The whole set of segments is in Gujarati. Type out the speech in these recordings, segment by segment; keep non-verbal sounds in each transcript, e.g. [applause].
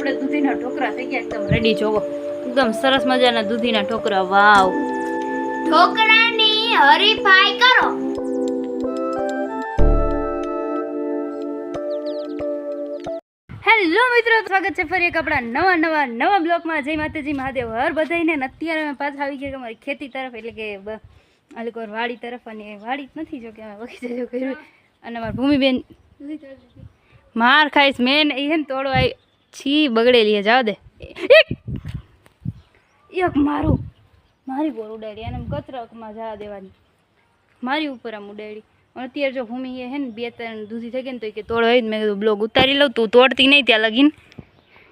આપણે દૂધીના ઢોકરા થઈ ગયા એકદમ રેડી જોવો એકદમ સરસ મજાના દૂધીના ઢોકરા. વાવ. ઢોકળાની હરીફાઈ કરો. હેલો મિત્રો સ્વાગત છે ફરી એક આપણા નવા નવા નવા બ્લોકમાં. જય માતાજી મહાદેવ. હર બધાઈને અત્યારે અમે પાછા આવી ગયા કે અમારી ખેતી તરફ એટલે કે આ લોકો વાડી તરફ અને વાડી જ નથી જો કે અમે બગીચા જો કર્યું. અને અમારી ભૂમિબેન માર ખાઈશ મેન એ તોડવા છી, બગડેલી હે જાવ દે. એક. મારું. મારી બોર ઉડાડી અને કચરામાં જવા દેવાની. મારી ઉપર આમ ઉડાડી. અત્યારે જો ભૂમિ હે ને, બે ત્રણ દૂધી થઈ ગઈ ને તો કે તોડો હોય મેં કીધું, બ્લોગ ઉતારી લઉં, તું તોડતી નહીં ત્યાં લગીન.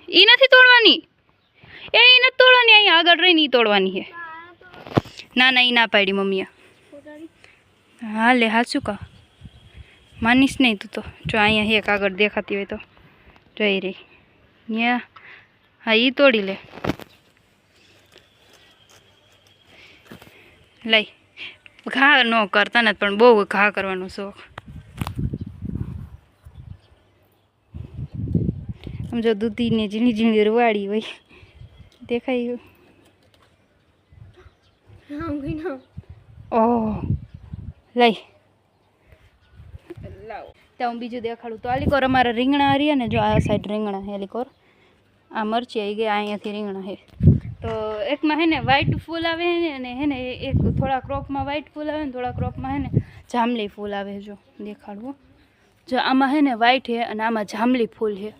એ નથી તોડવાની. એ એ નથી તોડવાની અહીંયા આગળ રહીને એ તોડવાની છે. ના ના એ ના પાડી, મમ્મીએ. હા, લે, હા, શું કહા? માનીશ નહીં તું તો. જો અહીંયા એક આગળ દેખાતી હોય તો. જોઈ રહી. ન્યા હા એ તોડી લે. લઈ. ઘા ન કરતા નથી પણ બહુ ઘા કરવાનો શોખ. આમ જો દૂધીને ઝીણી ઝીણી રવાડી હોય દેખાય ઓહ લઈ. લાવ. ત્યાં હું બીજું દેખાડું. તો આલીકોર અમારા રીંગણા હરીએ ને જો આ સાઈડ રીંગણા હે આલીકોર આ મરચી આવી ગયા અહીંયાથી રીંગણા હે. તો એકમાં હે ને વ્હાઈટ ફૂલ આવે ને અને હે ને એક થોડા ક્રોપમાં વ્હાઈટ ફૂલ આવે ને થોડા ક્રોપમાં હે ને જાંબલી ફૂલ આવે જો દેખાડવું જો આમાં હે ને વ્હાઈટ હે અને આમાં જાંબલી ફૂલ છે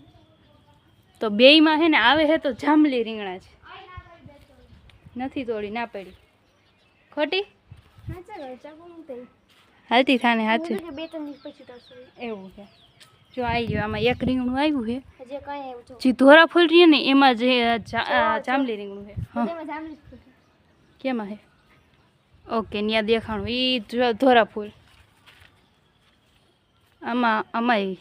તો બેયમાં હે ને આવે હે તો જાંબલી રીંગણા છે. નથી તોડી ના પડી. ખોટી? હાલતી થાને તરશે એવું છે. જો આવી ગયો આમાં એક રીંગણું આવ્યું છે. જે ધોરા ફૂલ રહી ને એમાં જે જાંબલી રીંગણું છે. કેમાં છે? ઓકે ત્યાં દેખાણું. એ ધોરા ફૂલ. આમાં આમાં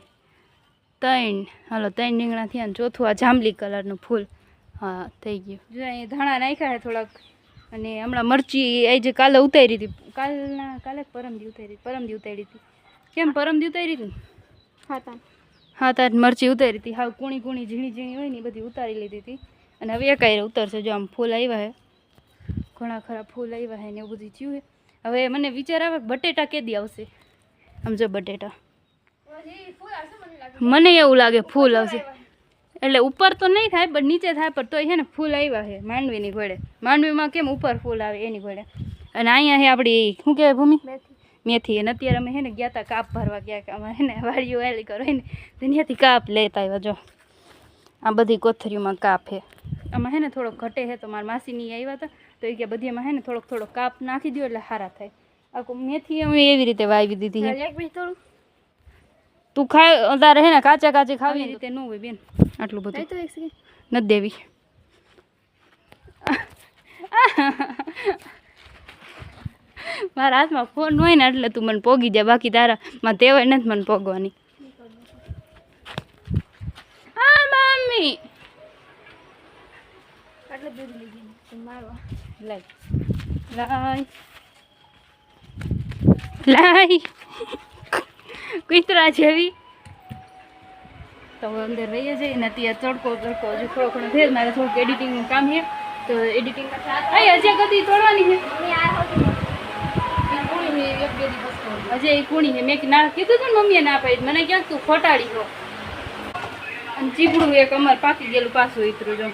ત્રણ હાલો ત્રણ રીંગણા થયા ને ચોથું આ જાંબલી કલરનું ફૂલ. હા થઈ ગયું. જો અહીં ધાણા નાખ્યા છે થોડાક. અને હમણાં મરચી એ જે કાલે ઉતારી હતી. કાલના કાલે પરમદી ઉતારી પરમદી ઉતારી હતી. કેમ પરમદી ઉતારી હતી? હા તા હા તાર મરચી ઉતારી હતી. હા કૂણી કૂણી ઝીણી ઝીણી હોય ને બધી ઉતારી લીધી હતી. અને હવે એક આયરે ઉતરશે. જો આમ ફૂલ આવ્યા છે ઘણા ખરા ફૂલ આવ્યા છે ને એવું બધું થયું છે હવે મને વિચાર આવે કે બટેટા કેદી આવશે? આમ જો બટેટા. મને એવું લાગે ફૂલ આવશે. એટલે ઉપર તો નહીં થાય પણ નીચે થાય પણ તોય છે ને ફૂલ આવ્યા છે માંડવીની ઘોડે માંડવીમાં કેમ ઉપર ફૂલ આવે એની ઘોડે અને અહીંયા છે આપણી શું કહેવાય ભૂમિ? મેથી અને અત્યારે અમે હે ને ગયા હતા કાપ ભરવા ગયા કે અમારે હે ને વાડીઓ વાલી કરો ને તો ત્યાંથી કાપ લેતા આવ્યા. જો આ બધી કોથરીઓમાં કાપ હે આમાં હે ને થોડોક ઘટે છે તો મારા માસીની આવ્યા હતા તો. એ કે બધી એમાં હે ને થોડોક થોડોક કાપ નાખી દો એટલે સારા થાય. આખું મેથી અમે એવી રીતે વાવી દીધી તું ખાય તારે હે ને કાચા કાચી ખાવી રીતે ન હોય બેન. આટલું બધું. નથી દેવી. [laughs] મારા હાથમાં ફોન હોય ને એટલે તું મને પોગી જાય બાકી તારા માં તેવાય નથી મને પોગવાની. હા મમ્મી. આટલે દૂધ મારવા. લાય. લાય. લાય. કુતરા જેવી. તો અંદર રહીએ છીએ ને અત્યારે તડકો તડકો હજુ થોડો ઘણો થયો મારે થોડુંક એડિટિંગનું કામ છે. તો એડિટિંગ હજી કદી તોડવાની છે. હજે એ કુણી છે મેં ના કીધું તું મમ્મીએ ના પાડી. મને ક્યાંક તું ખોટાડી છો અને ચીપડું એક અમારે પાકી ગયેલું પાછું ઈતરું જો.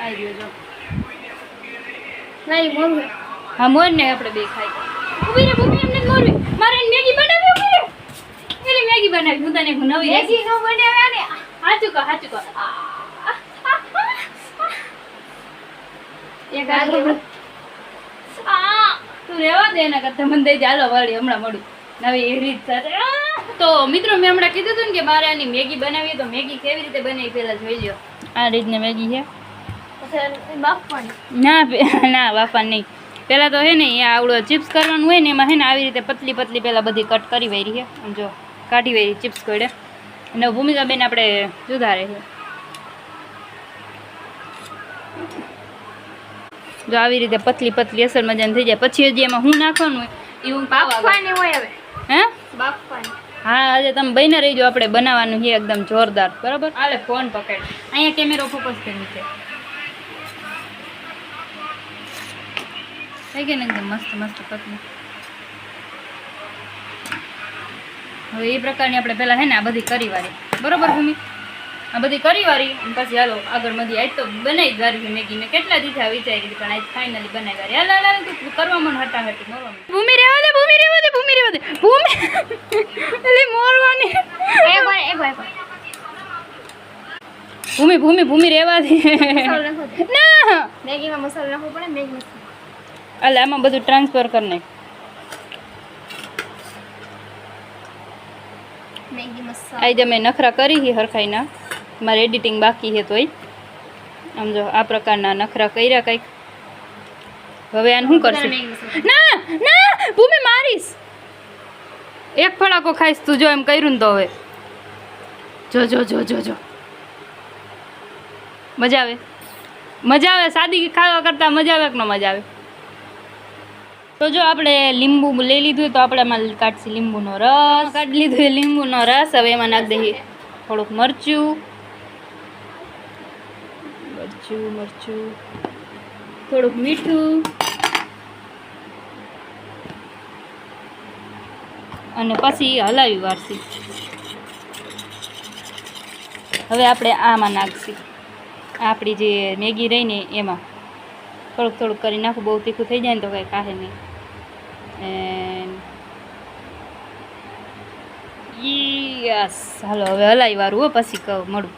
આવી ગયો જો. નહીં મોર હા મોર ને આપણે બે ખાઈ. ઊભી રે મમ્મી એમને મોર મારે મેગી બનાવી ઊભી રે. એલી મેગી બનાવી હું તને હું નવી મેગી નો બનાવ્યા ને હાચું કહો હાચું કહો. એક આ આ તું રહેવા દે એના કરતા મને દઈ દે. વાળી હમણાં મળું. નવી એ રીત સાથે તો મિત્રો મેં હમણાં કીધું હતું ને કે મારે આની મેગી બનાવી તો મેગી કેવી રીતે બનાવી પહેલાં જોઈ લો આ રીતની મેગી છે. પછી ના ના બાફા નહીં. પહેલાં તો હે ને એ આવડો ચિપ્સ કરવાનું હોય ને એમાં હે ને આવી રીતે પતલી પતલી પહેલાં બધી કટ કરી વહી છે. જો કાઢી વહી ચિપ્સ કોડે અને ભૂમિકાબેન આપણે સુધારે છે. જો આવી રીતે પતલી પતલી અસર મજાની થઈ જાય. પછી હજી એમાં હું નાખવાનું હોય એ હું બાફવાની હોય હવે. હે? બાફવાની. હા આજે તમે બહીને રહીજો આપણે બનાવવાનું છે એકદમ જોરદાર. બરાબર? આલે ફોન પકડ. અહીંયા કેમેરો ફોકસ કરી છે થઈ ગઈ ને એકદમ મસ્ત મસ્ત પતલી. હવે એ પ્રકારની આપણે પહેલાં હે ને આ બધી કરી વાળી. બરોબર ભૂમિ? આ બધી કરી વાળી. પછી હાલો આગળ મધી આજ તો બનાવી વારી છે મેગી. મેં કેટલા દીધા વિચારી હતી પણ આજ ફાઇનલી બનાવી વારી હાલ હાલ તું કરવા મને હટા હટી મોરવા ભૂમિ રહેવા દે ભૂમિ રહેવા દે ભૂમિ રહેવા દે. ભૂમિ [laughs] એટલે મોરવાની. એક વાર એક વાર ભૂમિ ભૂમિ ભૂમિ રહેવા દે. ના. મેગીમાં મસાલો નાખવો પડે મેગી હાલ આમાં બધું ટ્રાન્સફર કરી નાખ મેગી મસાલો આજે અમે નખરા કરી હી હરખાઈના. મારે એડિટિંગ બાકી છે તોય. આમ જો આ પ્રકારના નખરા કર્યા કંઈક. હવે આને શું કરશું? ના ના ભૂમિ મારીશ. એક ફળાકો ખાઈશ તું જો એમ કર્યું ને તો હવે. જો જો જો જો જો. મજા આવે. મજા આવે. સાદી ખાવા કરતાં મજા આવે કે ન મજા આવે? તો જો આપણે લીંબુ લઈ લીધું તો આપણે એમાં કાઢશી લીંબુનો રસ. કાઢી લીધું એ લીંબુનો રસ. હવે એમાં નાખી દઈએ. થોડુંક મરચું. મરચું મરચું. થોડુંક મીઠું. અને પછી હલાવી વારસી. હવે આપણે આમાં નાખશી. આપણી જે મેગી રહીને એમાં. થોડુંક થોડુંક કરી નાખું. બહુ તીખું થઈ જાય ને તો કંઈ કાંઈ નહીં. યસ હાલો હવે હલાઈ વારું હો, પછી કહું, મળું.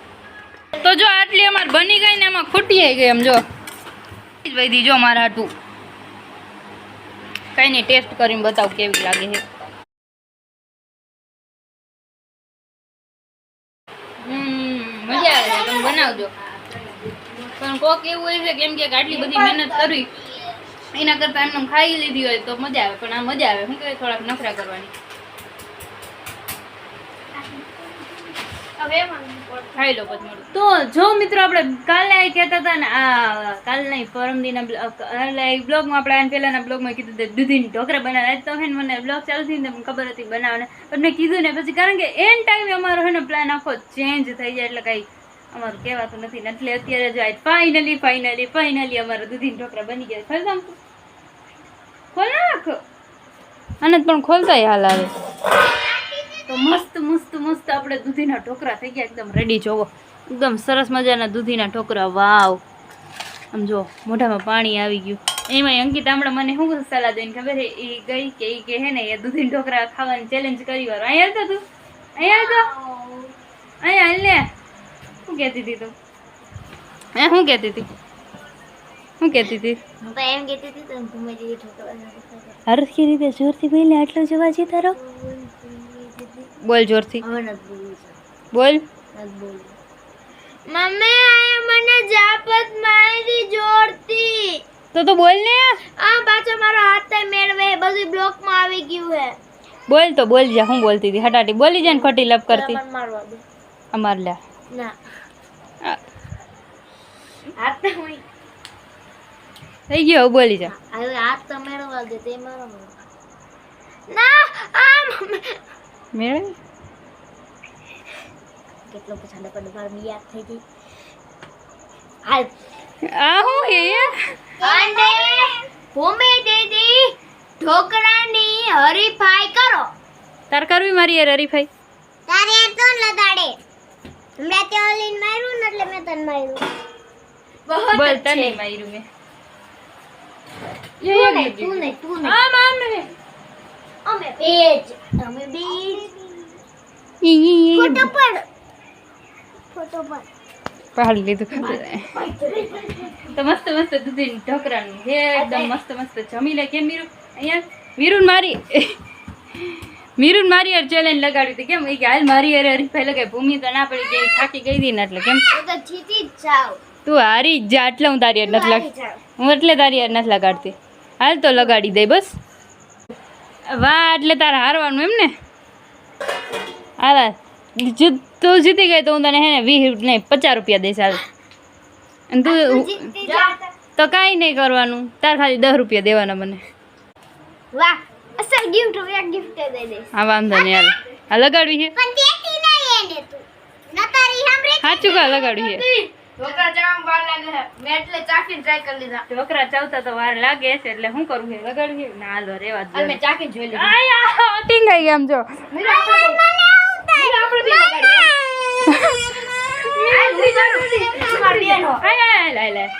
તો જો આટલી અમારે બની ગઈ ને એમાં ખૂટી ગઈ એમ, જો. વૈધી જો મારા હાટું. કંઈ નહીં ટેસ્ટ કરીને બતાવું કેવી લાગે છે. મજા આવે તમે બનાવજો. પણ કોક એવું હોય છે, કેમ કે આટલી બધી મહેનત કરવી એના કરતાં એમને ખાઈ લીધી હોય તો મજા આવે પણ આ મજા આવે. શું કહેવાય થોડાક નખરા કરવાની. ખાઈ લો પછી તો જો મિત્રો આપણે કાલે આ કહેતા હતા ને આ કાલ નહીં પરમદીના બ્લોગમાં આપણે આને પહેલાના બ્લોગમાં કીધું હતું દૂધીની ઢોકરા બનાવે. તો હે મને બ્લોગ ચાલુ થઈને મને ખબર હતી બનાવે પણ મેં કીધું ને પછી કારણ કે એન ટાઈમે અમારો હે ને પ્લાન આખો ચેન્જ થઈ જાય એટલે કાંઈ અમારું કહેવાતું નથી. ને એટલે અત્યારે જો આજ ફાઇનલી ફાઇનલી ફાઇનલી અમારા દૂધીન ઢોકરા બની ગયા. ખોલ નાખ ખોલ નાખ આને પણ ખોલતા હાલ આવે તો મસ્ત મસ્ત મસ્ત આપણે દૂધીના ઢોકરા થઈ ગયા. એકદમ રેડી જોવો. એકદમ સરસ મજાના દૂધીના ઢોકરા વાવ. આમ જો મોઢામાં પાણી આવી ગયું. એમાં અંકિત હમણાં મને શું સલાહ દઈને ખબર છે? એ ગઈ કે એ કે હે ને એ દૂધીના ઢોકરા ખાવાની ચેલેન્જ કરી વાર અહીંયા તું. અહીંયા તો અહીંયા ને શું કહેતી હતી તું? હે શું કહેતી હતી? શું કહેતી હતી? હું તો એમ કહેતી હતી તું જેવી ઠોકર હરખી રીતે જોરથી બોલે આટલો જોવા જી તારો? બોલ જોરથી. બોલ. મમ્મી આયા મને જાપત મારી જોરથી તો તો બોલ ને. આ પાછો મારો હાથ મેળવે બધું બ્લોકમાં આવી ગયું હે. બોલ તો બોલ જા હું બોલતી હતી. હટાટી બોલી જાય ને ખોટી લપ કરતી. અમાર લ્યા ના. આ, તો હું થઈ ગયો બોલી જા. હવે હાથ તો મેળવા દે તે મારો ના આ કેટલો માર યાદ થઈ ગઈ. આ હું હે? અને ભૂમિ દીદી ઢોકળાની હરીફાઈ કરો. તાર કરવી મારી હરીફાઈ. તારે તો લગાડે હમણાં તે ઓલીન માર્યું ને એટલે મેં તને માર્યું. બોલ તને. માર્યું મેં. તું નહીં તું નહીં તું નહીં આમ આમ ને અમે બેજ. અમે ઈ. ફોટો પર ફોટો પર પાડી લીધું. તો મસ્ત મસ્ત દૂધી ઢોકરાનું. હે એકદમ મસ્ત મસ્ત જમી લે. કેમ મીરું? અહીંયા? મીરુન મારી. મીરુન મારી યાર ચેલેન્જ લગાડી હતી. કેમ? કે હાલ મારી યાર હરીફાઈ લગાવી ભૂમિ તો ના પડી ગઈ થાકી ગઈ હતી ને એટલે કેમ? તો હારી જ જા એટલે હું તારી યાર નથી લગાડતી હું એટલે તારી યાર નથી લગાડતી. હાલ તો લગાડી દે બસ. વાહ એટલે તારે હારવાનું એમ ને? હાલ હાલ. જીત- તું જીતી ગઈ તો હું તને હે ને વીસ નહીં પચાસ રૂપિયા દઈશ હાલ. અને તું તો કાંઈ નહીં કરવાનું. તાર ખાલી દસ રૂપિયા દેવાના મને. વાહ. અસલ ગિફ્ટ એક ગિફ્ટ દે દે હા વાંધો નહીં હાલ. આ લગાડવી છે? પણ તેતી નહીં એને તું. નતારી સાંભળે સાચું કા લગાડવી છે. ઢોકરા ચાવવા વાર લાગે છે. મેં એટલે ચાખીને ટ્રાય કરી લીધા. ઢોકરા ચાવતા તો વાર લાગે છે એટલે શું કરું છે? લગાડવી છે? ના હાલો રેવા દો. મેં ચાખીને જોઈ લીધું. આયા ટીંગાઈ ગયા આમ જો. મને આપણે મીરા આપણે બી લગાડીએ. આ લીધા નથી. હો. આય આય લાય લાય